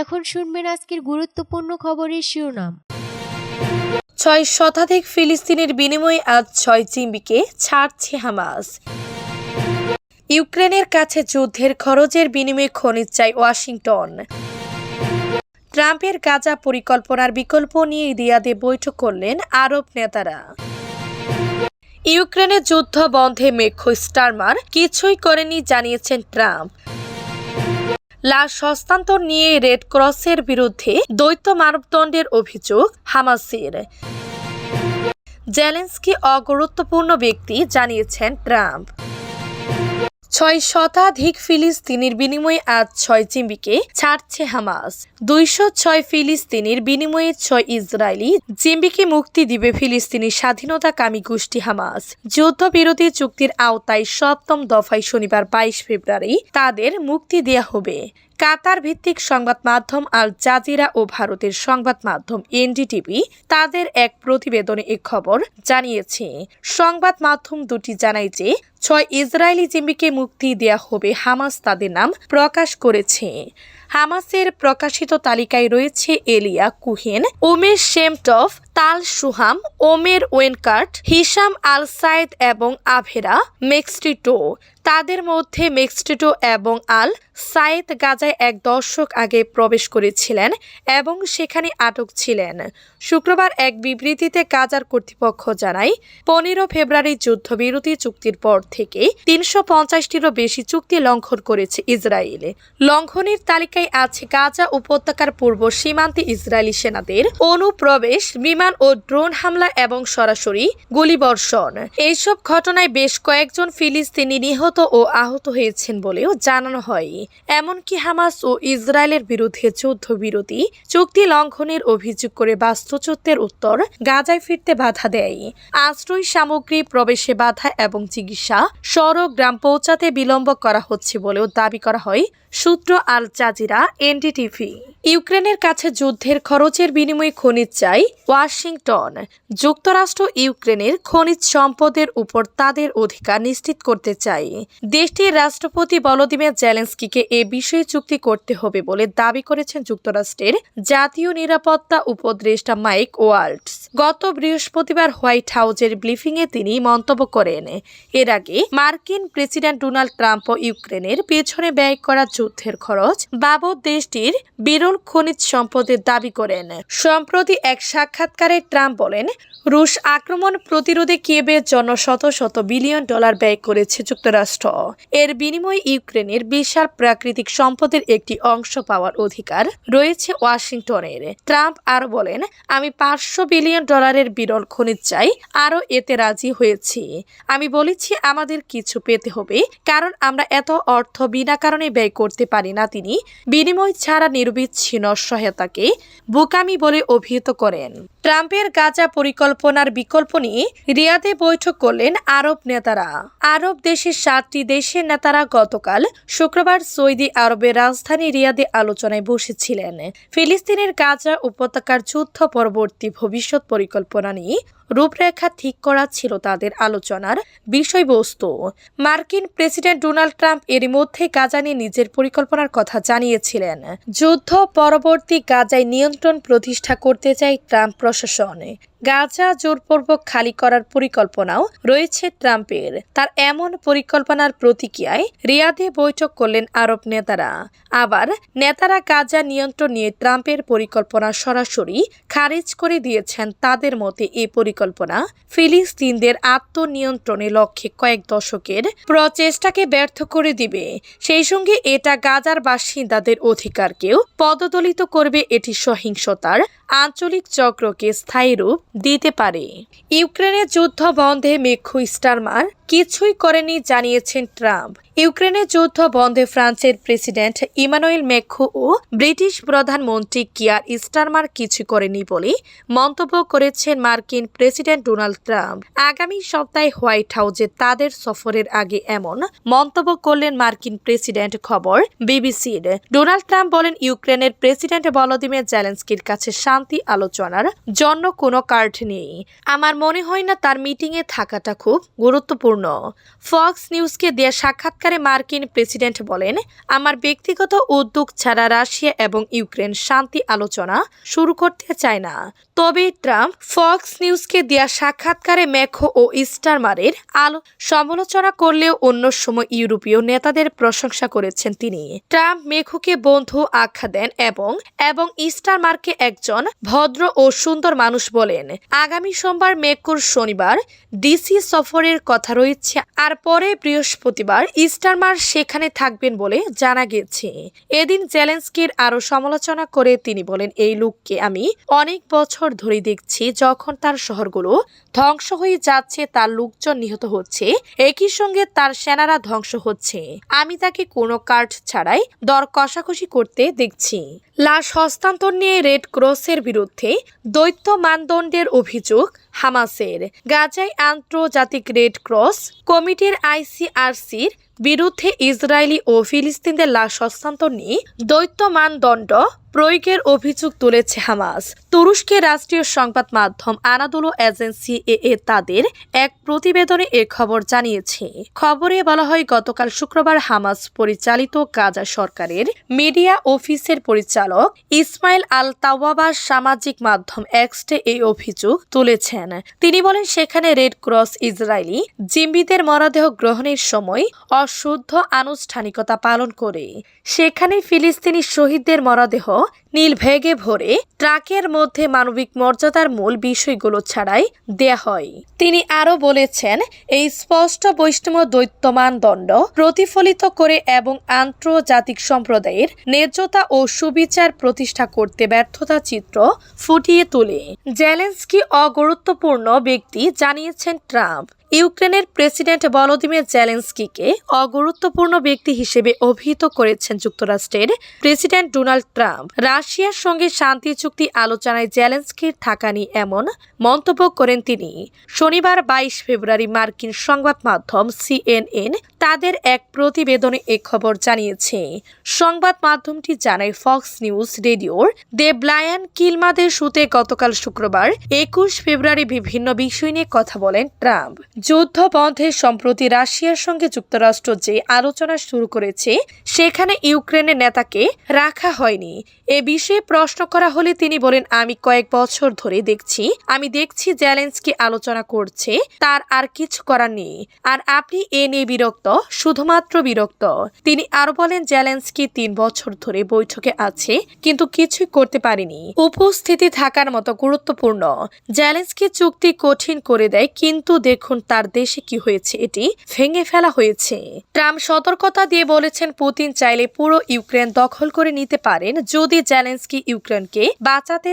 এখন শুনবেন আজকের গুরুত্বপূর্ণ খবরের শিরোনাম। ছয় শতাধিক ফিলিস্তিনের বিনিময়ে আজ ছয় জিম্বিকে ছাড়ছে হামাস। ইউক্রেনের কাছে যুদ্ধের খরচের বিনিময়ে খনিজ চাই ওয়াশিংটন। ট্রাম্পের গাজা পরিকল্পনার বিকল্প নিয়ে রিয়াদে বৈঠক করলেন আরব নেতারা। ইউক্রেনের যুদ্ধ বন্ধে মেঘ স্টারমার কিছুই করেনি, জানিয়েছেন ট্রাম্প। লাশ হস্তান্তর নিয়ে রেড ক্রসের বিরুদ্ধে দ্বৈত মানবদণ্ডের অভিযোগ হামাসের। জেলেন্সকি অগুরুত্বপূর্ণ ব্যক্তি, জানিয়েছেন ট্রাম্প। ছয় শতাধিক ফিলিস্তিনির বিনিময়ে আজ ছয় জিম্বিকে ছাড়ছে হামাস। দুইশো ছয় ফিলিস্তিনির বিনিময়ে ছয় ইসরায়েলি জিম্বিকে মুক্তি দিবে ফিলিস্তিনি স্বাধীনতাকামী গোষ্ঠী হামাস। যুদ্ধবিরোধী চুক্তির আওতায় সপ্তম দফায় শনিবার বাইশ ফেব্রুয়ারি তাদের মুক্তি দেয়া হবে। কাতার ভিত্তিক সংবাদ মাধ্যম আল জাজিরা ও ভারতের সংবাদ মাধ্যম এনডিটিভি তাদের এক প্রতিবেদনে এ খবর জানিয়েছে। সংবাদ মাধ্যম দুটি জানায় যে, ছয় ইসরায়েলি জিম্বিকে মুক্তি দেয়া হবে হামাস তাদের নাম প্রকাশ করেছে। হামাসের প্রকাশিত তালিকায় রয়েছে এলিয়া কুহেন ওমের শেমটফ তাল সুহাম, ওমের ওয়েনকার্ট হিসাম আল সাইদ এবং আভেরা মেক্সটিটো তাদের মধ্যে মেক্সটিটো এবং আল সাইদ গাজায় এক দর্শক আগে প্রবেশ করেছিলেন এবং সেখানে আটক ছিলেন। শুক্রবার এক বিবৃতিতে গাজার কর্তৃপক্ষ জানায়, পনেরো ফেব্রুয়ারি যুদ্ধবিরতি চুক্তির পর থেকে তিনশো পঞ্চাশটিরও বেশি চুক্তি লঙ্ঘন করেছে ইসরায়েল। লঙ্ঘনের তালিকায় আছে গাজা উপত্যকার পূর্ব সীমান্তে ইসরায়েলি সেনাদের অনুপ্রবেশ, বিমান ও ড্রোন হামলা এবং সরাসরি গুলিবর্ষণ। এইসব ঘটনায় বেশ কয়েকজন ফিলিস্তিনি নিহত ও আহত হয়েছেন বলেও জানানো হয়। এমনকি হামাস ও ইসরায়েলের বিরুদ্ধে যুদ্ধবিরতি, চুক্তি লঙ্ঘনের অভিযোগ করে বাস্তুচ্যুতের উত্তর গাজায় ফিরতে বাধা দেয়। আশ্রয় সামগ্রী প্রবেশে বাধা এবং চিকিৎসা সড়ক গ্রাম পৌঁছাতে বিলম্ব করা হচ্ছে বলেও দাবি করা হয়, সূত্র আল জাজিরা, এনডিটিভি। ইউক্রেনের কাছে যুদ্ধের খরচের বিনিময়ে খনিজ চাই ওয়াশিংটন, যুক্তরাষ্ট্র ইউক্রেনের খনিজ সম্পদের উপর তাদের অধিকার নিশ্চিত করতে চায়। দেশটির রাষ্ট্রপতি ভলোদিমির জেলেন্সকিকে এ বিষয়ে চুক্তি করতে হবে বলে দাবি করেছেন যুক্তরাষ্ট্রের জাতীয় নিরাপত্তা উপদেষ্টা মাইক ওয়াল্টস। গত বৃহস্পতিবার হোয়াইট হাউসের ব্রিফিংয়ে তিনি মন্তব্য করেন, এর আগে মার্কিন প্রেসিডেন্ট ডোনাল্ড ট্রাম্প ইউক্রেনের পেছনে ব্যয় করা যুদ্ধের খরচ বাবদ দেশটির বিরল খনিজ সম্পদের দাবি করেন। সম্প্রতি এক সাক্ষাৎকারে ট্রাম্প বলেন, রুশ আক্রমণ প্রতিরোধে কিয়েবের জন্য শত শত বিলিয়ন ডলার ব্যয় করেছে যুক্তরাষ্ট্র। এর বিনিময়ে ইউক্রেনের বিশাল প্রাকৃতিক সম্পদের একটি অংশ পাওয়ার অধিকার রয়েছে ওয়াশিংটনের। ট্রাম্প আরও বলেন, আমি পাঁচশো বিলিয়ন ডলারের বিরল খনিজ চাই, আরও এতে রাজি হয়েছি। আমি বলেছি আমাদের কিছু পেতে হবে, কারণ আমরা এত অর্থ বিনা কারণে ব্যয় করতে পারি না তিনি। বিনিময় ছাড়া নির্বিচ্ছিন্ন সহায়তাকে বোকামি বলে অভিহিত করেন। ট্রাম্পের গাজা পরিকল্পনার বিকল্প নিয়ে রিয়াদে বৈঠক করলেন আরব নেতারা। আরব দেশের সাতটি দেশের নেতারা গতকাল শুক্রবার সৌদি আরবের রাজধানী রিয়াদে আলোচনায় বসেছিলেন। ফিলিস্তিনের গাজা উপত্যকার যুদ্ধ পরবর্তী ভবিষ্যৎ পরিকল্পনা নিয়ে রূপরেখা ঠিক করা ছিল তাদের আলোচনার বিষয়বস্তু। মার্কিন প্রেসিডেন্ট ডোনাল্ড ট্রাম্প এর মধ্যে গাজা নিয়ে নিজের পরিকল্পনার কথা জানিয়েছিলেন। যুদ্ধ পরবর্তী গাজায় নিয়ন্ত্রণ প্রতিষ্ঠা করতে চায় ট্রাম্প প্রশাসন। গাজা জোরপূর্বক খালি করার পরিকল্পনাও রয়েছে ট্রাম্পের। তার এমন পরিকল্পনার প্রতিক্রিয়ায় রিয়াদে বৈঠক করলেন আরব নেতারা। আবার নেতারা গাজা নিয়ন্ত্রণ নিয়ে ট্রাম্পের পরিকল্পনা সরাসরি খারিজ করে দিয়েছেন তাদের মতে এই পরিকল্পনা ফিলিস্তিনদের আত্মনিয়ন্ত্রণে লক্ষ্যে কয়েক দশকের প্রচেষ্টাকে ব্যর্থ করে দিবে। সেই সঙ্গে এটা গাজার বাসিন্দাদের অধিকারকেও পদদলিত করবে এটি সহিংসতার আঞ্চলিক চক্রকে স্থায়ী রূপ দিতে পারে। ইউক্রেনের যুদ্ধ বন্ধে মেক্ষু স্টারমার কিছুই করেনি, জানিয়েছেন ট্রাম্প। ইউক্রেনের যুদ্ধ বন্ধে ফ্রান্সের প্রেসিডেন্ট ইমানুয়েল মেঘু ও ব্রিটিশ প্রধানমন্ত্রী কিয়ার স্টারমার কিছু করেনি বলে মন্তব্য করেছেন মার্কিন প্রেসিডেন্ট ডোনাল্ড ট্রাম্প। আগামী সপ্তাহে হোয়াইট হাউসে তাদের সফরের আগে এমন মন্তব্য করলেন মার্কিন প্রেসিডেন্ট খবর বিবিসির। ডোনাল্ড ট্রাম্প বলেন, ইউক্রেনের প্রেসিডেন্ট ভলোদিমির জেলেন্সকির কাছে শান্তি আলোচনার জন্য কোনো কার্ড নেই। আমার মনে হয় না তার মিটিংয়ে থাকাটা খুব গুরুত্বপূর্ণ গুরুত্বপূর্ণ। ফক্স নিউজকে দেয়া সাক্ষাৎকারে মার্কিন প্রেসিডেন্ট বলেন, আমার ব্যক্তিগত উদ্যোগ ছাড়া রাশিয়া এবং ইউক্রেন শান্তি আলোচনা শুরু করতে চায় না। তবে ট্রাম্প ফক্স নিউজকে দেয়া সাক্ষাৎকারে মেখো ও ইস্টারমারের আলো সমালোচনা করলেও অন্য সময় ইউরোপীয় নেতাদের প্রশংসা করেছেন তিনি। ট্রাম্প মেখোকে বন্ধু আখ্যা দেন এবং এবং ইস্টারমারকে একজন ভদ্র ও সুন্দর মানুষ বলেন। আগামী সোমবার মেকুর শনিবার ডিসি সফরের কথা রয়েছে আর পরে বৃহস্পতিবার ইস্টারমার সেখানে থাকবেন বলে জানা গেছে। এদিন জেলেন্সকির আরও সমালোচনা করে তিনি বলেন, এই লোককে আমি অনেক বছর ধরে দেখছি। যখন তার শহরগুলো ধ্বংস হয়ে যাচ্ছে, তার লোকজন নিহত হচ্ছে। একই সঙ্গে তার সেনারা ধ্বংস হচ্ছে। আমি তাকে কোনো কার্ড ছাড়াই দর কষাকষি করতে দেখছি। লাশ হস্তান্তর নিয়ে রেড ক্রসের বিরুদ্ধে দ্বৈত মানদণ্ডের অভিযোগ হামাসের। গাজায় আন্তর্জাতিক রেড ক্রস কমিটির আইসিআরসির বিরুদ্ধে ইসরায়েলি ও ফিলিস্তিনদের লাশ হস্তান্তর নিয়ে দ্বৈত মানদণ্ড প্রয়োগের অভিযোগ তুলেছে হামাস। তুরস্কের রাষ্ট্রীয় সংবাদ মাধ্যম আনাদুলো এজেন্সি এ তাদের এক প্রতিবেদনে এ খবর জানিয়েছে। খবরে বলা হয়, গতকাল শুক্রবার হামাস পরিচালিত গাজা সরকারের মিডিয়া অফিসের পরিচালক ইসমাইল আল তাওয়াবার সামাজিক মাধ্যম এক্সটে এই অভিযোগ তুলেছেন। তিনি বলেন, সেখানে রেড ক্রস ইসরায়েলি জিম্বিদের মরদেহ গ্রহণের সময় অশুদ্ধ আনুষ্ঠানিকতা পালন করে। সেখানে ফিলিস্তিনি শহীদদের মরদেহ নীল ভেগে ভরে ট্রাকের মধ্যে মানবিক মর্যাদার মূল বিষয়গুলো ছাড়াই দেয়া হয়। তিনি আরও বলেছেন, এই স্পষ্ট বৈষ্ণব দৈত্য মানদণ্ড প্রতিফলিত করে এবং আন্তর্জাতিক সম্প্রদায়ের ন্যায্যতা ও সুবিচার প্রতিষ্ঠা করতে ব্যর্থতা চিত্র ফুটিয়ে তোলে। জেলেন্সকি অগুরুত্বপূর্ণ ব্যক্তি জানিয়েছেন ট্রাম্প। ইউক্রেনের প্রেসিডেন্ট ভলোদিমির জেলেন্সকিকে অগুরুত্বপূর্ণ ব্যক্তি হিসেবে অভিহিত করেছেন যুক্তরাষ্ট্রের প্রেসিডেন্ট ডোনাল্ড ট্রাম্প। রাশিয়ার সঙ্গে শান্তি চুক্তি আলোচনায় জেলেন্সকির থাকা নিয়ে এমন মন্তব্য করেন তিনি। শনিবার বাইশ ফেব্রুয়ারি মার্কিন সংবাদ মাধ্যম সিএনএন তাদের এক প্রতিবেদনে এ খবর জানিয়েছে। সংবাদ মাধ্যমটি জানায়, ফক্স নিউজ রেডিওর দে ব্লায়ান কিলমাদের শুতে গতকাল শুক্রবার একুশ ফেব্রুয়ারি বিভিন্ন বিষয় নিয়ে কথা বলেন ট্রাম্প। যুদ্ধ বন্ধে সম্প্রতি রাশিয়ার সঙ্গে যুক্তরাষ্ট্র যে আলোচনা শুরু করেছে, সেখানে ইউক্রেনের নেতাকে রাখা হয়নি। এ বিষয়ে প্রশ্ন করা হলে তিনি বলেন, আমি কয়েক বছর ধরে দেখছি, আমি দেখছি চ্যালেঞ্জকে আলোচনা করছে, তার আর কিছু করার নেই। আর আপনি এ নিয়ে বিরক্ত, শুধুমাত্র বিরক্ত। তিনি আরও বলেন চ্যালেঞ্জকে তিন বছর ধরে বৈঠকে আছে, কিন্তু কিছুই করতে পারেনি। উপস্থিতি থাকার মতো গুরুত্বপূর্ণ। চ্যালেঞ্জকে চুক্তি কঠিন করে দেয়, কিন্তু দেখুন তার দেশে কি হয়েছে এটি ভেঙে ফেলা হয়েছে। ট্রাম্প সতর্কতা দিয়ে বলেছেন পুতিন চাইলে পুরো ইউক্রেন দখল করে নিতে পারেন, যদি জ্যালেন্সকি ইউক্রেনকে বাঁচাতে